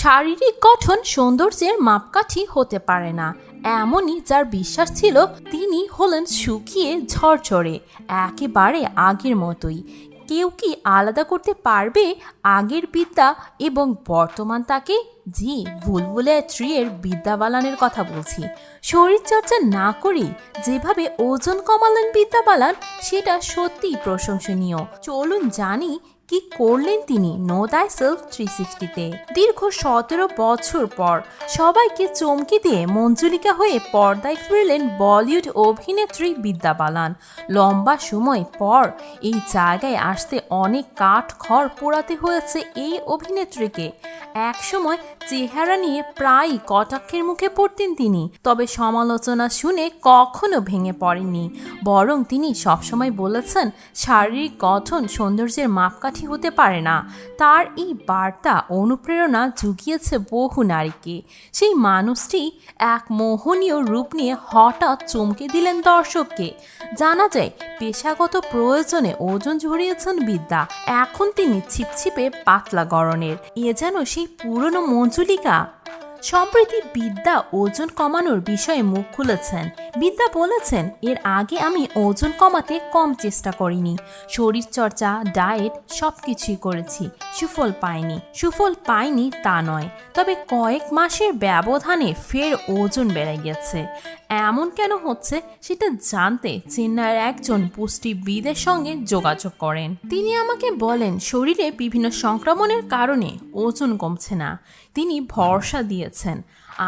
শারীরিক গঠন সৌন্দর্যের মাপকাঠি হতে পারে না। এমনই যার বিশ্বাস ছিল তিনি হলেন শুকিয়ে ঝরঝরে, একেবারে আগের মতোই। কেউ কি আলাদা করতে পারবে আগের বিদ্যা এবং বর্তমান তাকে? জি, বুলবুলে বিদ্যা বালানের কথা বলছি। শরীরচর্চা না করে যেভাবে ওজন কমালেন বিদ্যা বালান সেটা সত্যিই প্রশংসনীয়। চলুন জানি কি করলেন তিনি নোদায় সেলফ থ্রি সিক্সটিতে দীর্ঘ সতেরো বছর পর সবাইকে চমকে দিয়ে মঞ্জুলিকা হয়ে পর্দায় ফিরলেন বলিউড অভিনেত্রী বিদ্যা বালান। লম্বা সময় পর এই জায়গায় আসতে অনেক কাঠ খড় পোড়াতে হয়েছে এই অভিনেত্রীকে। একসময় চেহারা নিয়ে প্রায়ই কটাক্ষের মুখে পড়তেন তিনি, তবে সমালোচনা শুনে কখনো ভেঙে পড়েননি। বরং তিনি সবসময় বলেছেন, শারীরিক গঠন সৌন্দর্যের মাপকাঠি হতে পারে না। তার এই বার্তা অনুপ্রেরণা জুগিয়েছে বহু নারীকে। সেই মানুষটি এক মোহনীয় রূপ নিয়ে হঠাৎ চমকে দিলেন দর্শককে। জানা যায়, পেশাগত প্রয়োজনে ওজন ঝরিয়েছেন বিদ্যা। এখন তিনি ছিপছিপে পাতলা গড়নের। এ যেন সেই পুরনো মঞ্জুলিকা? সম্প্রতি বিদ্যা ওজন কমানোর বিষয়ে মুখ খুলেছেন। বিদ্যা বলেছেন, এর আগে আমি ওজন কমাতে কম চেষ্টা করিনি। শরীরচর্চা, ডায়েট সব কিছুই করেছি। সুফল পাইনি। সুফল পাইনি তা নয়, তবে কয়েক মাসের ব্যবধানে ফের ওজন বেড়ে গেছে। এমন কেন হচ্ছে সেটা জানতে চেন্নাইয়ের একজন পুষ্টিবিদের সঙ্গে যোগাযোগ করেন। তিনি আমাকে বলেন, শরীরে বিভিন্ন সংক্রমণের কারণে ওজন কমছে না। তিনি ভরসা দিয়েছেন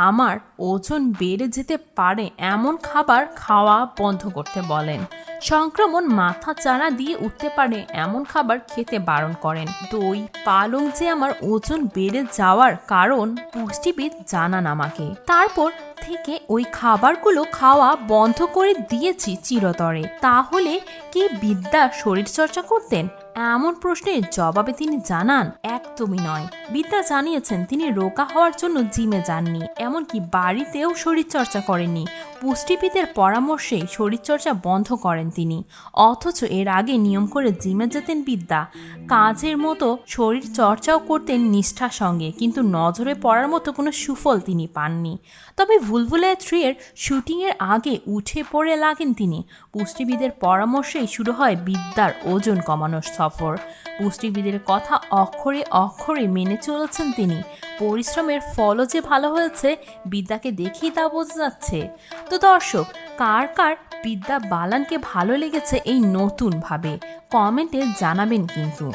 আমার ওজন বেড়ে যেতে পারে এমন খাবার খাওয়া বন্ধ করতে বলেন। সংক্রমণ মাথা চারা দিয়ে উঠতে পারে এমন খাবার খেতে বারণ করেন। দই, পালং যে আমার ওজন বেড়ে যাওয়ার কারণ পুষ্টিবিদ জানান আমাকে। তারপর থেকে ওই খাবারগুলো খাওয়া বন্ধ করে দিয়েছি চিরতরে। তাহলে কি বিদ্যা শরীরচর্চা করতেন? এমন প্রশ্নের জবাবে তিনি জানান, একদমই নয়। বিদ্যা জানিয়েছেন তিনি রোগা হওয়ার জন্য জিমে যাননি, এমনকি বাড়িতেও শরীরচর্চা করেননি। পুষ্টিবিদের পরামর্শে শরীরচর্চা বন্ধ করেন তিনি। অথচ এর আগে নিয়ম করে জিমে যেতেন বিদ্যা। কাজের মতো শরীর চর্চাও করতেন নিষ্ঠার সঙ্গে, কিন্তু নজরে পড়ার মতো কোনো সুফল তিনি পাননি। তবে ভুলভুলায় থ্রিয়ের শুটিংয়ের আগে উঠে পড়ে লাগেন তিনি। পুষ্টিবিদের পরামর্শেই শুরু হয় বিদ্যার ওজন কমানোর সফর। পুষ্টিবিদের কথা অক্ষরে অক্ষরে মেনে চলেছেন তিনি। পরিশ্রমের ফলও যে ভালো হয়েছে, বিদ্যাকে দেখেই তা বোঝা যাচ্ছে। তো দর্শক, কার কার বিদ্যা বালানকে ভালো লেগেছে এই নতুনভাবে? কমেন্টে জানাবেন কিন্তু।